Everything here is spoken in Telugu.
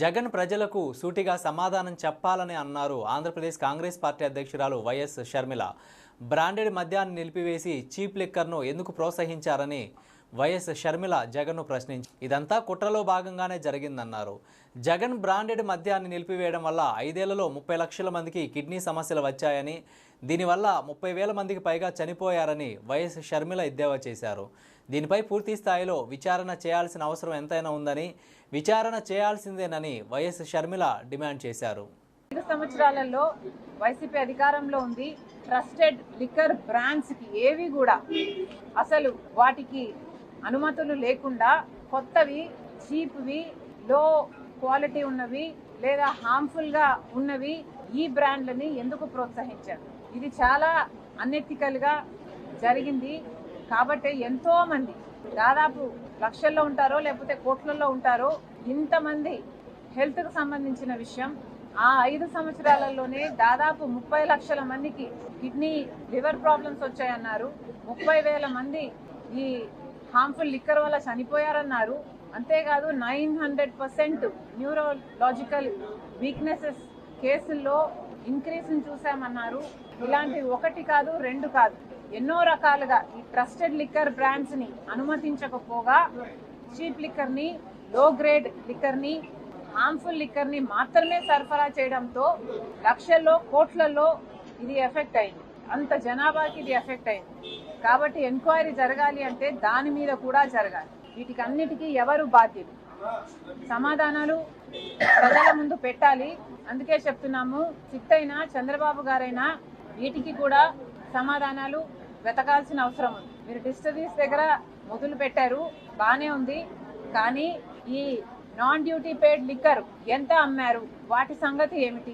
జగన్ ప్రజలకు సూటిగా సమాధానం చెప్పాలని అన్నారు ఆంధ్రప్రదేశ్ కాంగ్రెస్ పార్టీ అధ్యక్షురాలు వైఎస్ షర్మిల. బ్రాండెడ్ మద్యాన్ని నిలిపివేసి చీప్ లిక్కర్ను ఎందుకు ప్రోత్సహించారని వైఎస్ షర్మిల జగన్ను ప్రశ్నించి ఇదంతా కుట్రలో భాగంగానే జరిగిందన్నారు. జగన్ బ్రాండెడ్ మద్యాన్ని నిలిపివేయడం వల్ల ఐదేళ్ళలో ముప్పై లక్షల మందికి కిడ్నీ సమస్యలు వచ్చాయని దీనివల్ల ముప్పై వేల మందికి పైగా చనిపోయారని వైఎస్ షర్మిల ఎద్దేవా చేశారు. దీనిపై పూర్తి స్థాయిలో విచారణ చేయాల్సిన అవసరం ఎంతైనా ఉందని విచారణ చేయాల్సిందేనని వైఎస్ షర్మిల డిమాండ్ చేశారు. ఐదు సంవత్సరాలలో వైసీపీ అధికారంలో ఉంది. ట్రస్టెడ్ లిక్కర్ బ్రాండ్స్కి ఏవి కూడా అసలు వాటికి అనుమతులు లేకుండా కొత్తవి చీప్వి లో క్వాలిటీ ఉన్నవి లేదా హార్మ్ఫుల్గా ఉన్నవి ఈ బ్రాండ్లని ఎందుకు ప్రోత్సహించారు? ఇది చాలా అన్ఎథికల్గా జరిగింది. కాబట్టి ఎంతోమంది దాదాపు లక్షల్లో ఉంటారో లేకపోతే కోట్లలో ఉంటారో ఇంతమంది హెల్త్కు సంబంధించిన విషయం. ఆ ఐదు సంవత్సరాలలోనే దాదాపు ముప్పై లక్షల మందికి కిడ్నీ లివర్ ప్రాబ్లమ్స్ వచ్చాయన్నారు. ముప్పై వేల మంది ఈ హార్మ్ఫుల్ లిక్కర్ వల్ల చనిపోయారన్నారు. అంతేకాదు nine hundred percent neurological weaknesses కేసుల్లో ఇంక్రీస్ని చూసామన్నారు ఇలాంటి ఒకటి కాదు రెండు కాదు. ఎన్నో రకాలుగా ఈ ట్రస్టెడ్ లిక్కర్ బ్రాండ్స్ని అనుమతించకపోగా చీప్ లిక్కర్ని లో గ్రేడ్ లిక్కర్ని హార్మ్ఫుల్ లిక్కర్ని మాత్రమే సరఫరా చేయడంతో లక్షల్లో కోట్లలో ఇది ఎఫెక్ట్ అయింది. అంత జనాభాకి ఇది ఎఫెక్ట్ అయింది. కాబట్టి ఎంక్వైరీ జరగాలి అంటే దాని మీద కూడా జరగాలి. వీటికి అన్నిటికీ ఎవరు బాధ్యులు? సమాధానాలు ప్రజల ముందు పెట్టాలి. అందుకే చెప్తున్నాము చిత్తైనా చంద్రబాబు గారైనా వీటికి కూడా సమాధానాలు వెతకాల్సిన అవసరం ఉంది. మీరు డిస్టరీస్ దగ్గర మొదలు పెట్టారు బాగానే ఉంది. కానీ ఈ నాన్ డ్యూటీ పేడ్ లిక్కర్ ఎంత అమ్మారు? వాటి సంగతి ఏమిటి?